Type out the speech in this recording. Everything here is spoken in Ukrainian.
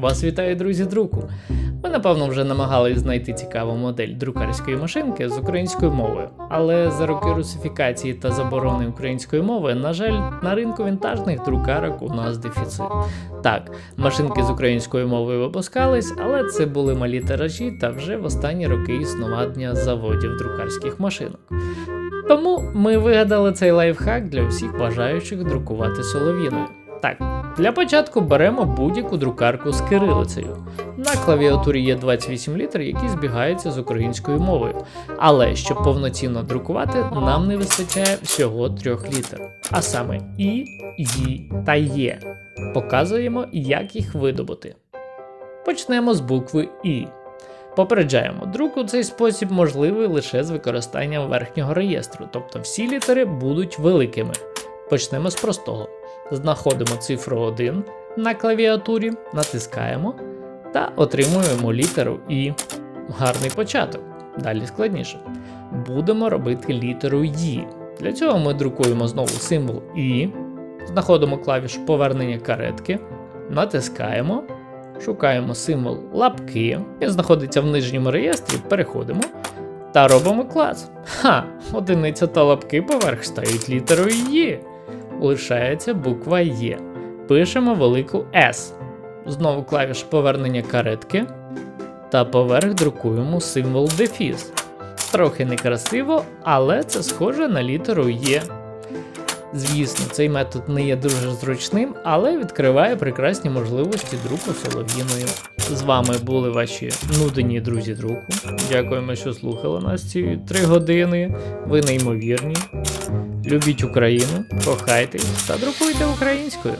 Вас вітає друзі друку. Ми напевно вже намагались знайти цікаву модель друкарської машинки з українською мовою, але за роки русифікації та заборони української мови, на жаль, на ринку вінтажних друкарок у нас дефіцит. Так, машинки з українською мовою випускались, але це були малі тиражі та вже в останні роки існування заводів друкарських машинок. Тому ми вигадали цей лайфхак для всіх бажаючих друкувати солов'їною. Так, для початку беремо будь-яку друкарку з кирилицею. На клавіатурі є 28 літер, які збігаються з українською мовою. Але щоб повноцінно друкувати, нам не вистачає всього трьох літер, а саме І, Ї та Є. Показуємо, як їх видобути. Почнемо з букви І. Попереджаємо, друк у цей спосіб можливий лише з використанням верхнього реєстру, тобто всі літери будуть великими. Почнемо з простого. Знаходимо цифру 1 на клавіатурі, натискаємо та отримуємо літеру І. Гарний початок. Далі складніше. Будемо робити літеру І. Для цього ми друкуємо знову символ І, знаходимо клавішу повернення каретки, натискаємо, шукаємо символ лапки, він знаходиться в нижньому реєстрі, переходимо та робимо клас. Ха! Одиниця та лапки поверх стають літерою Є. Лишається буква Є. Пишемо велику S. Знову клавіш повернення каретки. Та поверх друкуємо символ дефіс. Трохи некрасиво, але це схоже на літеру Є. Звісно, цей метод не є дуже зручним, але відкриває прекрасні можливості друку солов'їною. З вами були ваші нудені друзі друку. Дякуємо, що слухали нас ці три години. Ви неймовірні. Любіть Україну, кохайтесь та друкуйте українською.